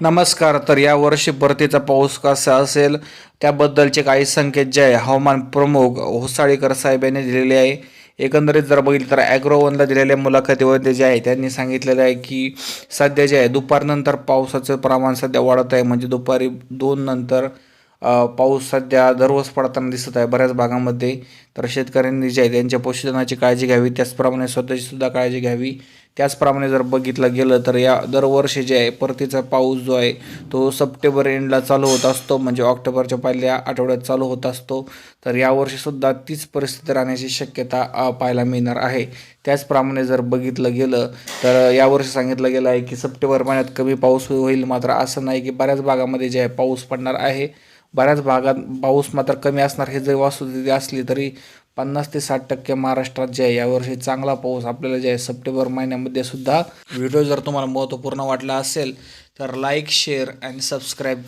नमस्कार तर या वर्षी परतीचा पाऊस कसा असेल त्याबद्दलचे काही संकेत जे आहे हवामान प्रमुख होसाळीकर साहेब यांनी दिलेले आहे. एकंदरीत जर बघितलं तर ॲग्रोवनला दिलेल्या मुलाखतीमध्ये जे आहे त्यांनी सांगितलेलं आहे की सध्या जे आहे दुपारनंतर पावसाचं प्रमाण सध्या वाढत आहे. म्हणजे दुपारी दोन नंतर पाऊस सध्या दररोज पडताना दिसत आहे बऱ्याच भागामध्ये. तर शेतकऱ्यांनी जे आहे त्यांच्या पशुधनाची काळजी घ्यावी त्याचप्रमाणे स्वतःची सुद्धा काळजी घ्यावी. त्याचप्रमाणे जर बघितलं गेलं तर या दरवर्षी जे आहे परतीचा पाऊस जो आहे तो सप्टेंबर एंडला चालू होत असतो. म्हणजे ऑक्टोबरच्या पहिल्या आठवड्यात चालू होत असतो. तर यावर्षीसुद्धा तीच परिस्थिती राहण्याची शक्यता पाहायला मिळणार आहे. त्याचप्रमाणे जर बघितलं गेलं तर यावर्षी सांगितलं गेलं आहे की सप्टेंबर महिन्यात कमी पाऊस होईल मात्र असं नाही की बऱ्याच भागामध्ये जे आहे पाऊस पडणार आहे. बऱ्याच भागात पाऊस मात्र कमी असणार हे जरी वास्तुस्थिती असली तरी पन्नास ते साठ टक्के महाराष्ट्रात जे आहे यावर्षी चांगला पाऊस आपल्याला जे आहे सप्टेंबर महिन्यामध्ये सुद्धा. व्हिडिओ जर तुम्हाला महत्त्वपूर्ण वाटला असेल तर लाईक शेअर अँड सबस्क्राईब